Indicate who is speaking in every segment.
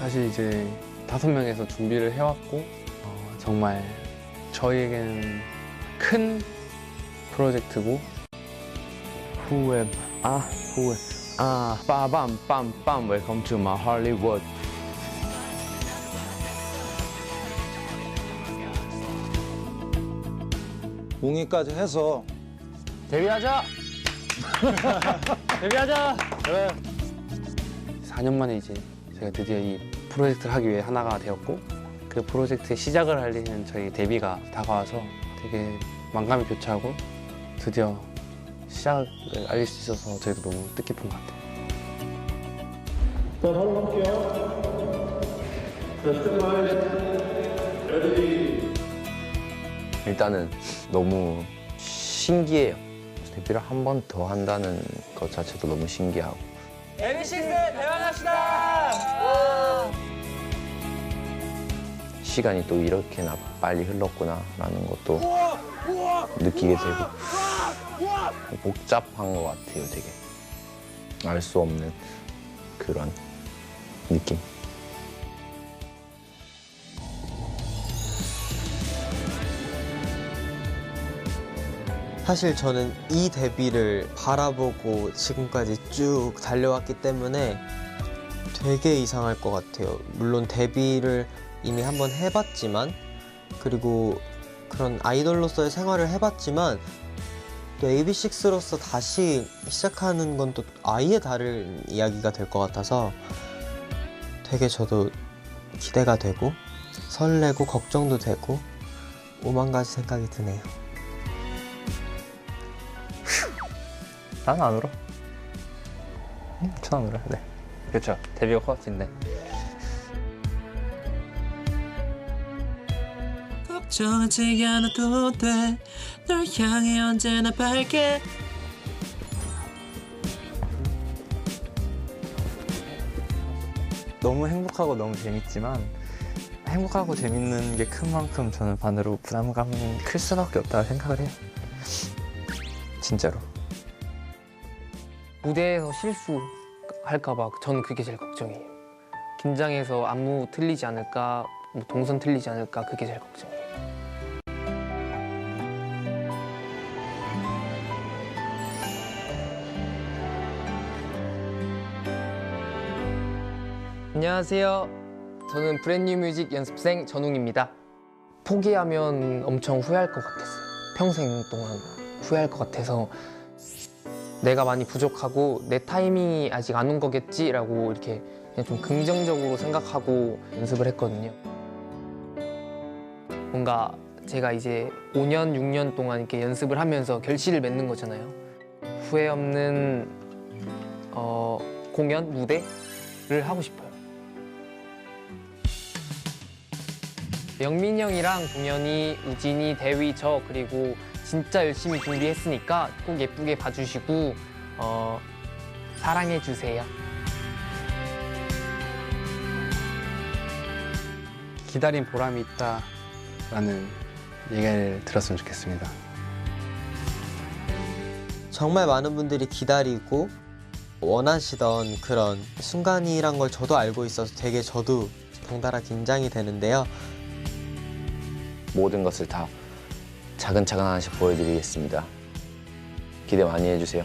Speaker 1: 사실 이제 다섯 명에서 준비를 해왔고 어, 정말 저희에게는 큰 프로젝트고?
Speaker 2: Who am I? Bam bam bam. Welcome to my Hollywood.
Speaker 3: 웅이까지 해서
Speaker 2: 데뷔하자. 데뷔하자.
Speaker 1: 4년 만에 이제 제가 드디어 이 프로젝트를 하기 위해 하나가 되었고 그 프로젝트의 시작을 알리는 저희 데뷔가 다가와서 되게 만감이 교차하고 드디어 시작을 알릴 수 있어서 저희도 너무 뜻깊은 것 같아요.
Speaker 2: 일단은 너무 신기해요. 데뷔를 한 번 더 한다는 것 자체도 너무 신기하고. 시 간이 또 이렇게나 빨리 흘렀구나라는 것도 느끼게 되고 복잡한 것 같아요, 되게 알 수 없는 그런 느낌.
Speaker 4: 사실 저는 이 데뷔를 바라보고 지금까지 쭉 달려왔기 때문에 되게 이상할 것 같아요. 물론 데뷔를 이미 한번 해봤지만 그리고 그런 아이돌로서의 생활을 해봤지만 또 AB6IX로서 다시 시작하는 건 또 아예 다른 이야기가 될 것 같아서 되게 저도 기대가 되고 설레고 걱정도 되고 오만 가지 생각이 드네요.
Speaker 5: 나는 안 울어. 응, 저는 안 울어요. 네. 그렇죠. 데뷔가 코앞인데.
Speaker 6: 정하지 않아도 돼. 널 향해 언제나 밝게.
Speaker 5: 너무 행복하고 너무 재밌지만 행복하고 재밌는 게 큰 만큼 저는 반으로 부담감이 클 수밖에 없다고 생각을 해요. 진짜로.
Speaker 7: 무대에서 실수할까봐 저는 그게 제일 걱정이에요. 긴장해서 안무 틀리지 않을까, 뭐 동선 틀리지 않을까 그게 제일 걱정이에요. 안녕하세요. 저는 브랜뉴 뮤직 연습생 전웅입니다. 포기하면 엄청 후회할 것 같았어요. 평생 동안 후회할 것 같아서 내가 많이 부족하고 내 타이밍이 아직 안 온 거겠지라고 이렇게 그냥 좀 긍정적으로 생각하고 연습을 했거든요. 뭔가 제가 이제 5년, 6년 동안 이렇게 연습을 하면서 결실을 맺는 거잖아요. 후회 없는 어, 공연, 무대를 하고 싶어요. 영민 형이랑 동현이, 우진이, 대위, 저 그리고 진짜 열심히 준비했으니까 꼭 예쁘게 봐주시고 어, 사랑해 주세요.
Speaker 1: 기다린 보람이 있다 라는 얘기를 들었으면 좋겠습니다.
Speaker 4: 정말 많은 분들이 기다리고 원하시던 그런 순간이란 걸 저도 알고 있어서 되게 저도 덩달아 긴장이 되는데요.
Speaker 2: 모든 것을 다 차근차근 하나씩 보여드리겠습니다. 기대 많이 해주세요.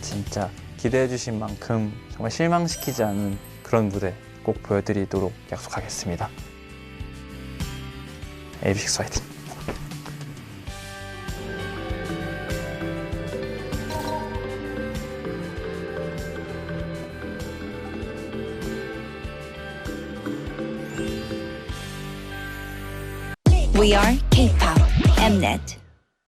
Speaker 5: 진짜 기대해 주신 만큼 정말 실망시키지 않는 그런 무대 꼭 보여드리도록 약속하겠습니다. AB6 화이팅!
Speaker 8: We are K-pop Mnet.